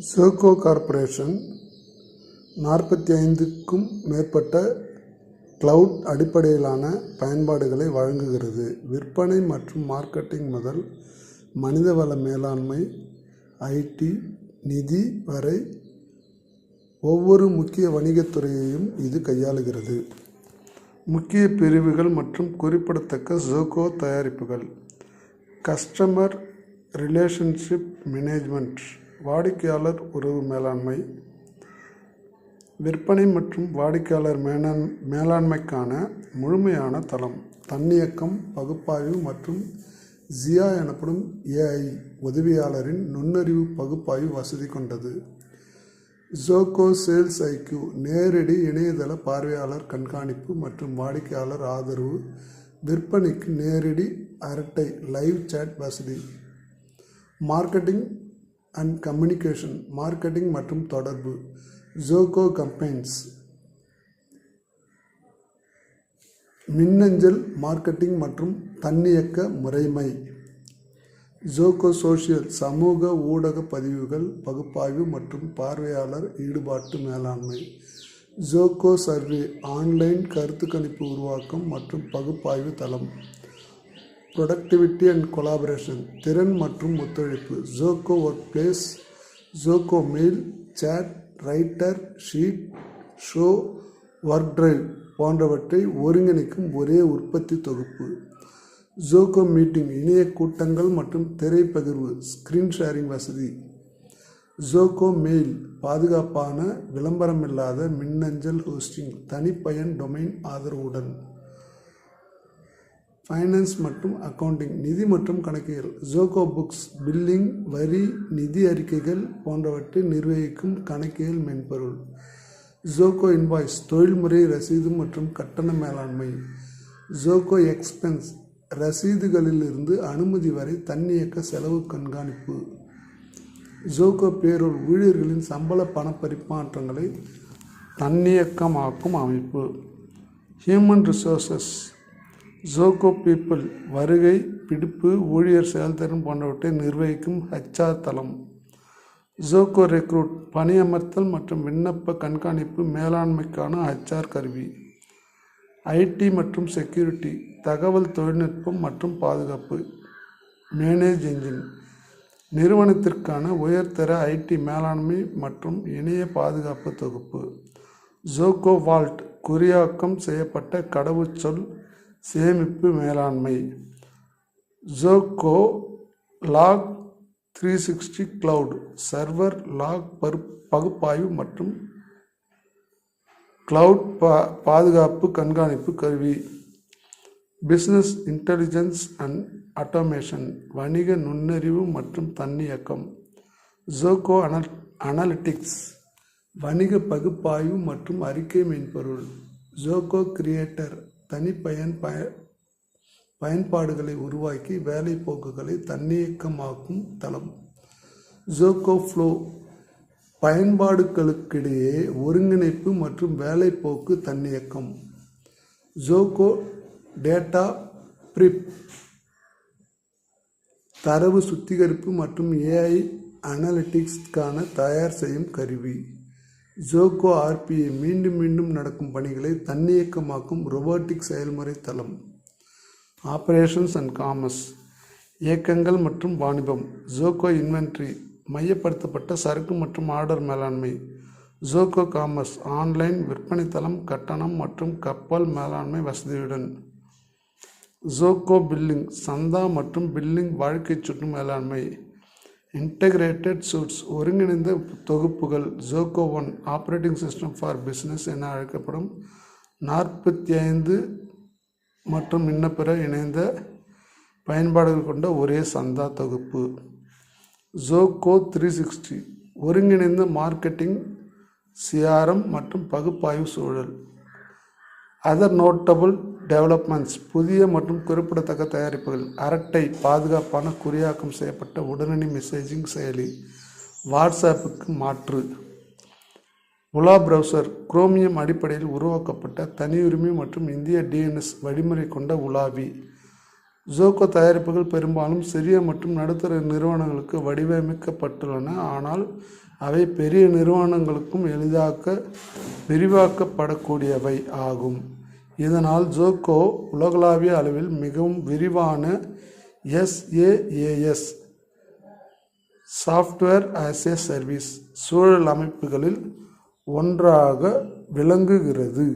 சோகோ corporation நாற்பத்தி ஐந்துக்கும் மேற்பட்ட கிளவுட் அடிப்படையிலான பயன்பாடுகளை வழங்குகிறது. விற்பனை மற்றும் மார்க்கெட்டிங் முதல் மனிதவள மேலாண்மை ஐடி நிதி வரை ஒவ்வொரு முக்கிய வணிகத் துறையையும் இது கையாளுகிறது. முக்கிய பிரிவுகள் மற்றும் குறிப்பிடத்தக்க ஜோகோ தயாரிப்புகள். கஸ்டமர் ரிலேஷன்ஷிப் மேனேஜ்மெண்ட் வாடிக்கையாளர் உறவு மேலாண்மை விற்பனை மற்றும் வாடிக்கையாளர் மேலாண் மேலாண்மைக்கான முழுமையான தளம் தன்னியக்கம் பகுப்பாய்வு மற்றும் ஜியா எனப்படும் ஏஐ உதவியாளரின் நுண்ணறிவு பகுப்பாய்வு வசதி கொண்டது. ஜோகோ சேல்ஸ் ஐக்யூ நேரடி இணையதள பார்வையாளர் கண்காணிப்பு மற்றும் வாடிக்கையாளர் ஆதரவு விற்பனைக்கு நேரடி அரட்டை லைவ் சேட் வசதி. மார்க்கெட்டிங் அண்ட் கம்யூனிகேஷன் மார்க்கெட்டிங் மற்றும் தொடர்பு. ஜோகோ கம்பெயின்ஸ் மின்னஞ்சல் மார்க்கெட்டிங் மற்றும் தன்னியக்க முறைமை. ஜோகோ சோஷியல் சமூக ஊடக பதிவுகள் பகுப்பாய்வு மற்றும் பார்வையாளர் ஈடுபாட்டு மேலாண்மை. ஜோகோ சர்வே ஆன்லைன் கருத்து கணிப்பு உருவாக்கம் மற்றும் பகுப்பாய்வு தளம். ப்ரொடக்டிவிட்டி அண்ட் கொலாபரேஷன் திறன் மற்றும் ஒத்துழைப்பு. Zoho workplace Zoho mail chat writer sheet show work drive போன்றவற்றை ஒருங்கிணைக்கும் ஒரே உற்பத்தி தொகுப்பு. ஜோகோ மீட்டிங் இணைய கூட்டங்கள் மற்றும் திரைப்பகிர்வு ஸ்க்ரீன் ஷேரிங் வசதி. ஜோகோ மெயில் பாதுகாப்பான விளம்பரமில்லாத மின்னஞ்சல் ஹோஸ்டிங் தனிப்பயன் டொமைன் ஆதரவுடன். ஃபைனான்ஸ் மற்றும் அக்கவுண்டிங் நிதி மற்றும் கணக்கியல் ஜோகோ புக்ஸ் பில்லிங் வரி நிதி அறிக்கைகள் போன்றவற்றை நிர்வகிக்கும் கணக்கியல் மென்பொருள். ஜோகோ இன்வாய்ஸ் தொழில்முறை ரசீது மற்றும் கட்டண மேலாண்மை. ஜோகோ எக்ஸ்பென்ஸ் ரசீதுகளிலிருந்து அனுமதி வரை தன்னியக்க செலவு கண்காணிப்பு. ஜோகோ பேரோல் ஊழியர்களின் சம்பள பண பரிமாற்றங்களை தன்னியக்கமாக்கும் அமைப்பு. ஹியூமன் ரிசோர்சஸ் ஜோகோ பீப்புள் வருகை பிடிப்பு ஊழியர் செயல்திறன் போன்றவற்றை நிர்வகிக்கும் ஹெச்ஆர் தளம். ஜோகோ ரெக்ரூட் பணியமர்த்தல் மற்றும் விண்ணப்ப கண்காணிப்பு மேலாண்மைக்கான ஹெச்ஆர் கருவி. ஐடி மற்றும் செக்யூரிட்டி தகவல் தொழில்நுட்பம் மற்றும் பாதுகாப்பு. மேனேஜ் என்ஜின் நிறுவனத்திற்கான உயர்தர ஐடி மேலாண்மை மற்றும் இணைய பாதுகாப்பு தொகுப்பு. ஜோகோ வால்ட் குறியாக்கம் செய்யப்பட்ட கடவுச்சொல் சேமிப்பு மேலாண்மை. Zoho log three sixty cloud server log பரு பகுப்பாய்வு மற்றும் கிளவுட் பா பாதுகாப்பு கண்காணிப்பு கருவி. பிஸ்னஸ் இன்டெலிஜென்ஸ் அண்ட் ஆட்டோமேஷன் வணிக நுண்ணறிவு மற்றும் தன்னியக்கம். ஜோகோ அனல் அனலிட்டிக்ஸ் வணிக பகுப்பாய்வு மற்றும் அறிக்கை மென்பொருள். ஜோகோ கிரியேட்டர் தனிப்பயன் பய பயன்பாடுகளை உருவாக்கி வேலைப்போக்குகளை தன்னியக்கமாக்கும் தளம். ஜோகோ ஃப்ளோ பயன்பாடுகளுக்கிடையே ஒருங்கிணைப்பு மற்றும் வேலைப்போக்கு தன்னியக்கம். ஜோகோ டேட்டா ப்ரிப் தரவு சுத்திகரிப்பு மற்றும் ஏஐ அனலிட்டிக்ஸ்க்கான தயார் செய்யும் கருவி. ஜோகோ ஆர்பிஐ மீண்டும் மீண்டும் நடக்கும் பணிகளை தன்னியக்கமாக்கும் ரொபோட்டிக் செயல்முறை தளம். ஆப்ரேஷன்ஸ் அண்ட் காமர்ஸ் இயக்கங்கள் மற்றும் வாணிபம். ஜோகோ இன்வென்ட்ரி மையப்படுத்தப்பட்ட சரக்கு மற்றும் ஆர்டர் மேலாண்மை. ஜோகோ காமர்ஸ் ஆன்லைன் விற்பனை தளம் கட்டணம் மற்றும் கப்பல் மேலாண்மை வசதியுடன். ஜோகோ பில்லிங் சந்தா மற்றும் பில்லிங் வாழ்க்கை சுற்று மேலாண்மை. இன்டகிரேட்டட் சூட்ஸ் ஒருங்கிணைந்த தொகுப்புகள் Zoho one operating system for business என அழைக்கப்படும் நாற்பத்தி ஐந்து மற்றும் இன்னப்பிற இணைந்த பயன்பாடுகள் கொண்ட ஒரே சந்தா தொகுப்பு. ஜோகோ த்ரீ சிக்ஸ்டி ஒருங்கிணைந்த மார்க்கெட்டிங் சிஆர்எம் மற்றும் பகுப்பாய்வு சூழல். அதர் நோட்டபுள் டெவலப்மெண்ட்ஸ் புதிய மற்றும் குறிப்பிடத்தக்க தயாரிப்புகள் அரட்டை பாதுகாப்பான குறியாக்கம் செய்யப்பட்ட உடனடி மெசேஜிங் செயலி வாட்ஸ்அப்புக்கு மாற்று. உலா ப்ரௌசர் குரோமியம் அடிப்படையில் உருவாக்கப்பட்ட தனியுரிமை மற்றும் இந்திய டிஎன்எஸ் வழிமுறை கொண்ட உலாவி. ஜோகோ தயாரிப்புகள் பெரும்பாலும் சிறிய மற்றும் நடுத்தர நிறுவனங்களுக்கு வடிவமைக்கப்பட்டுள்ளன. ஆனால் அவை பெரிய நிறுவனங்களுக்கும் எளிதாக்க விரிவாக்கப்படக்கூடியவை ஆகும். இதனால் ஜோகோ உலகளாவிய அளவில் மிகவும் விரிவான SaaS software as a service சூழல் அமைப்புகளில் ஒன்றாக விளங்குகிறது.